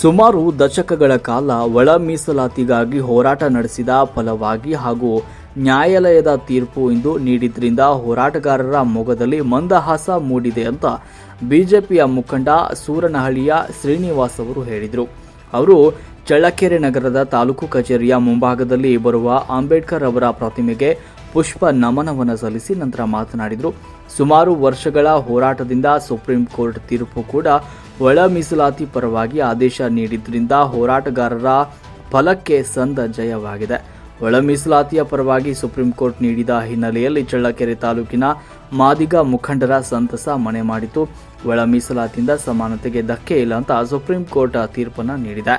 ಸುಮಾರು ದಶಕಗಳ ಕಾಲ ಒಳ ಮೀಸಲಾತಿಗಾಗಿ ಹೋರಾಟ ನಡೆಸಿದ ಫಲವಾಗಿ ಹಾಗೂ ನ್ಯಾಯಾಲಯದ ತೀರ್ಪು ಇಂದು ನೀಡಿದ್ರಿಂದ ಹೋರಾಟಗಾರರ ಮೊಗದಲ್ಲಿ ಮಂದಹಾಸ ಮೂಡಿದೆ ಅಂತ ಬಿಜೆಪಿಯ ಮುಖಂಡ ಸೂರನಹಳ್ಳಿಯ ಶ್ರೀನಿವಾಸ್ ಅವರು ಹೇಳಿದರು. ಅವರು ಚಳ್ಳಕೆರೆ ನಗರದ ತಾಲೂಕು ಕಚೇರಿಯ ಮುಂಭಾಗದಲ್ಲಿ ಬರುವ ಅಂಬೇಡ್ಕರ್ ಅವರ ಪ್ರತಿಮೆಗೆ ಪುಷ್ಪ ನಮನವನ್ನು ಸಲ್ಲಿಸಿ ನಂತರ ಮಾತನಾಡಿದರು. ಸುಮಾರು ವರ್ಷಗಳ ಹೋರಾಟದಿಂದ ಸುಪ್ರೀಂ ಕೋರ್ಟ್ ತೀರ್ಪು ಕೂಡ ಒಳ ಮೀಸಲಾತಿ ಪರವಾಗಿ ಆದೇಶ ನೀಡಿದ್ದರಿಂದ ಹೋರಾಟಗಾರರ ಫಲಕ್ಕೆ ಸಂದ ಜಯವಾಗಿದೆ. ಒಳ ಮೀಸಲಾತಿಯ ಪರವಾಗಿ ಸುಪ್ರೀಂ ಕೋರ್ಟ್ ನೀಡಿದ ಹಿನ್ನೆಲೆಯಲ್ಲಿ ಚಳ್ಳಕೆರೆ ತಾಲೂಕಿನ ಮಾದಿಗ ಮುಖಂಡರ ಸಂತಸ ಮನೆ ಮಾಡಿತು. ಒಳ ಮೀಸಲಾತಿಯಿಂದ ಸಮಾನತೆಗೆ ಧಕ್ಕೆ ಇಲ್ಲ ಅಂತ ಸುಪ್ರೀಂ ಕೋರ್ಟ್ ತೀರ್ಪನ್ನು ನೀಡಿದೆ.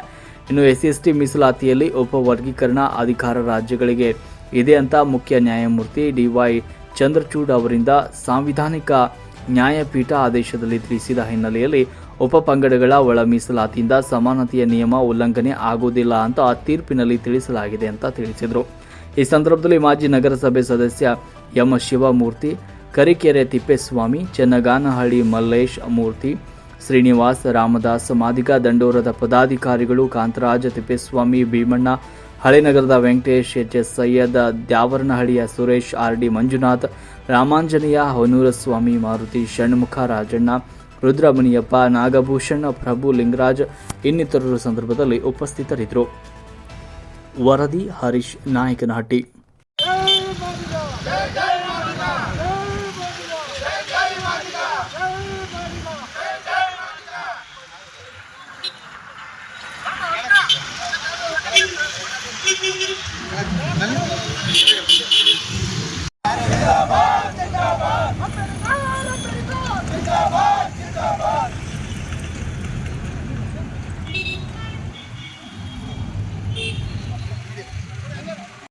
ಇನ್ನು ಎಸ್ ಎಸ್ ಟಿ ಮೀಸಲಾತಿಯಲ್ಲಿ ಉಪವರ್ಗೀಕರಣ ಅಧಿಕಾರ ರಾಜ್ಯಗಳಿಗೆ ಇದೆ ಅಂತ ಮುಖ್ಯ ನ್ಯಾಯಮೂರ್ತಿ ಡಿವೈ ಚಂದ್ರಚೂಡ್ ಅವರಿಂದ ಸಾಂವಿಧಾನಿಕ ನ್ಯಾಯಪೀಠ ಆದೇಶದಲ್ಲಿ ತಿಳಿಸಿದ ಹಿನ್ನೆಲೆಯಲ್ಲಿ ಉಪಪಂಗಡಗಳ ಒಳ ಮೀಸಲಾತಿಯಿಂದ ಸಮಾನತೆಯ ನಿಯಮ ಉಲ್ಲಂಘನೆ ಆಗುವುದಿಲ್ಲ ಅಂತ ಆ ತೀರ್ಪಿನಲ್ಲಿ ತಿಳಿಸಲಾಗಿದೆ ಅಂತ ತಿಳಿಸಿದರು. ಈ ಸಂದರ್ಭದಲ್ಲಿ ಮಾಜಿ ನಗರಸಭೆ ಸದಸ್ಯ ಎಂ ಶಿವಮೂರ್ತಿ, ಕರಿಕೆರೆ ತಿಪ್ಪೇಸ್ವಾಮಿ, ಚೆನ್ನಗಾನಹಳ್ಳಿ ಮಲ್ಲೇಶ್ ಮೂರ್ತಿ, ಶ್ರೀನಿವಾಸ್ ರಾಮದಾಸ್, ಮಾದಿಗ ದಂಡೋರದ ಪದಾಧಿಕಾರಿಗಳು ಕಾಂತರಾಜ ತಿಪ್ಪೇಸ್ವಾಮಿ, ಭೀಮಣ್ಣ ಹಳೆನಗರದ ವೆಂಕಟೇಶ್ ಎಚ್ ಎಸ್ ಸೈಯದ್, ದ್ಯಾವರನಹಳ್ಳಿಯ ಸುರೇಶ್, ಆರ್ ಡಿ ಮಂಜುನಾಥ್, ರಾಮಾಂಜನೇಯ ಹೊನ್ನೂರಸ್ವಾಮಿ ಮಾರುತಿ ಷಣ್ಮುಖ ರಾಜಣ್ಣ, ರುದ್ರಮುನಿಯಪ್ಪ, ನಾಗಭೂಷಣ, ಪ್ರಭು ಲಿಂಗರಾಜ್ ಇನ್ನಿತರರು ಸಂದರ್ಭದಲ್ಲಿ ಉಪಸ್ಥಿತರಿದ್ದರು. ವರದಿ ಹರೀಶ್ ನಾಯಕನಹಟ್ಟಿ.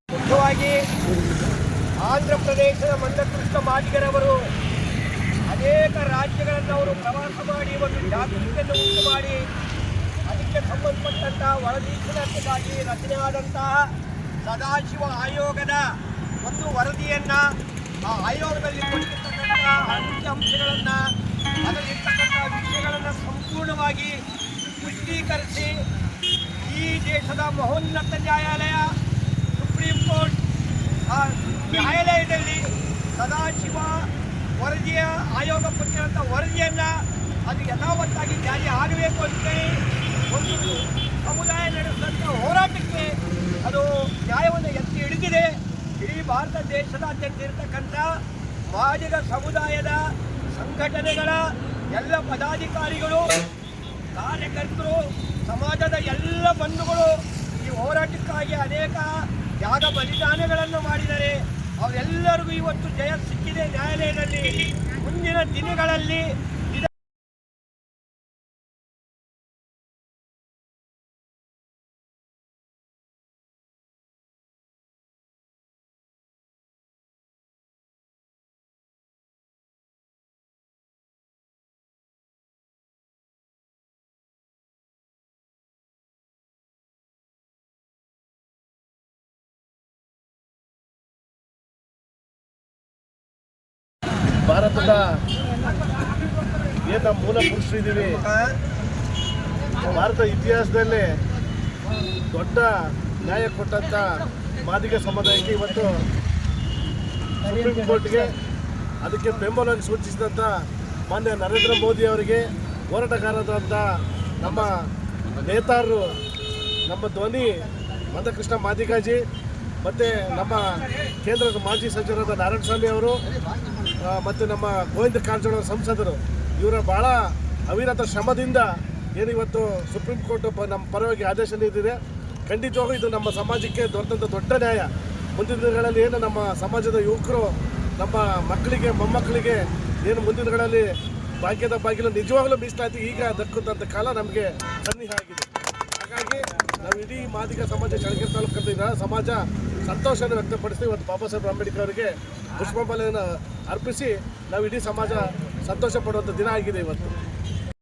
ಮುಖ್ಯವಾಗಿ ಆಂಧ್ರ ಪ್ರದೇಶದ ಮಂದಕೃಷ್ಣ ಮಾಜಿಗರವರು ಅನೇಕ ರಾಜ್ಯಗಳನ್ನು ಅವರು ಪ್ರವಾಸ ಮಾಡಿ ಒಂದು ಜಾಗೃತಿಯನ್ನು ಉಂಟು ಮಾಡಿ ಅದಕ್ಕೆ ಸಂಬಂಧಪಟ್ಟಂತಹ ಒಳದೀಶಕ್ಕಾಗಿ ರಚನೆಯಾದಂತಹ ಸದಾಶಿವ ಆಯೋಗದ ಒಂದು ವರದಿಯನ್ನು ಆ ಆಯೋಗದಲ್ಲಿ ಅಂಕಿ ಅಂಶಗಳನ್ನು, ಅದರಲ್ಲಿರ್ತಕ್ಕಂಥ ವಿಷಯಗಳನ್ನು ಸಂಪೂರ್ಣವಾಗಿ ಪುಷ್ಟೀಕರಿಸಿ ಈ ದೇಶದ ಮಹೋನ್ನತ ನ್ಯಾಯಾಲಯ, ಸುಪ್ರೀಂ ಕೋರ್ಟ್, ಆ ನ್ಯಾಯಾಲಯದಲ್ಲಿ ಸದಾಶಿವ ವರದಿಯ ಆಯೋಗ ಕೊಟ್ಟಿರುವಂಥ ವರದಿಯನ್ನು ಅದು ಯಥಾವತ್ತಾಗಿ ಜಾರಿ ಆಗಬೇಕು ಅಂತೇಳಿ ಒಂದು ಸಮುದಾಯ ನಡೆಸಿದಂಥ ಹೋರಾಟಕ್ಕೆ ಅದು ನ್ಯಾಯವನ್ನು ಎತ್ತಿ ಹಿಡಿದಿದೆ. ಇಡೀ ಭಾರತ ದೇಶದಾದ್ಯಂತ ಇರತಕ್ಕಂಥ ಮಾದಿಗ ಸಮುದಾಯದ ಸಂಘಟನೆಗಳ ಎಲ್ಲ ಪದಾಧಿಕಾರಿಗಳು, ಕಾರ್ಯಕರ್ತರು, ಸಮಾಜದ ಎಲ್ಲ ಬಂಧುಗಳು ಈ ಹೋರಾಟಕ್ಕಾಗಿ ಅನೇಕ ತ್ಯಾಗ ಬಲಿದಾನಗಳನ್ನು ಮಾಡಿದರೆ ಅವರೆಲ್ಲರಿಗೂ ಇವತ್ತು ಜಯ ಸಿಕ್ಕಿದೆ ನ್ಯಾಯಾಲಯದಲ್ಲಿ. ಮುಂದಿನ ದಿನಗಳಲ್ಲಿ ಭಾರತದ ಏನ ಮೂಲ ಪುರುಷರಿದ್ದೀವಿ ಭಾರತ ಇತಿಹಾಸದಲ್ಲಿ ದೊಡ್ಡ ನ್ಯಾಯ ಕೊಟ್ಟಂಥ ಮಾದಿಗ ಸಮುದಾಯಕ್ಕೆ ಇವತ್ತು ಸುಪ್ರೀಂ ಕೋರ್ಟ್ಗೆ ಅದಕ್ಕೆ ಬೆಂಬಲವಾಗಿ ಸೂಚಿಸಿದಂಥ ಮಾನ್ಯ ನರೇಂದ್ರ ಮೋದಿ ಅವರಿಗೆ ಹೋರಾಟಗಾರರಾದಂಥ ನಮ್ಮ ನೇತಾರರು, ನಮ್ಮ ಧ್ವನಿ ಮಂದಕೃಷ್ಣ ಮಾದಿಗಾಜಿ, ಮತ್ತು ನಮ್ಮ ಕೇಂದ್ರದ ಮಾಜಿ ಸಚಿವರಾದ ನಾರಾಯಣಸ್ವಾಮಿ ಅವರು ಮತ್ತು ನಮ್ಮ ಗೋವಿಂದ ಕಾರಜೋಳ ಸಂಸದರು, ಇವರ ಭಾಳ ಅವಿರತ ಶ್ರಮದಿಂದ ಏನು ಇವತ್ತು ಸುಪ್ರೀಂ ಕೋರ್ಟ್ ನಮ್ಮ ಪರವಾಗಿ ಆದೇಶ ನೀಡಿದೆ. ಖಂಡಿತವಾಗೂ ಇದು ನಮ್ಮ ಸಮಾಜಕ್ಕೆ ದೊರೆತಂಥ ದೊಡ್ಡ ನ್ಯಾಯ. ಮುಂದಿನ ದಿನಗಳಲ್ಲಿ ಏನು ನಮ್ಮ ಸಮಾಜದ ಯುವಕರು, ನಮ್ಮ ಮಕ್ಕಳಿಗೆ, ಮೊಮ್ಮಕ್ಕಳಿಗೆ ಏನು ಮುಂದಿನ ದಿನಗಳಲ್ಲಿ ಭಾಗ್ಯದ ಬಾಗಿಲು ನಿಜವಾಗ್ಲೂ ಮೀಸಲಾತಿ ಈಗ ದಕ್ಕುತ್ತಂಥ ಕಾಲ ನಮಗೆ ಸನ್ನಿಹ ಆಗಿದೆ. ಹಾಗಾಗಿ ನಾವು ಇಡೀ ಮಾದಿಗ ಸಮಾಜ ಚಳಕೆರೆ ತಾಲೂಕಿನ ಸಮಾಜ ಸಂತೋಷವನ್ನು ವ್ಯಕ್ತಪಡಿಸಿ ಇವತ್ತು ಬಾಬಾ ಸಾಹೇಬ್ ಅಂಬೇಡ್ಕರ್ ಅವರಿಗೆ ಪುಷ್ಪಮಾಲೆಯನ್ನು ಅರ್ಪಿಸಿ ನಾವು ಇಡೀ ಸಮಾಜ ಸಂತೋಷ ಪಡುವಂಥ ದಿನ ಆಗಿದೆ ಇವತ್ತು.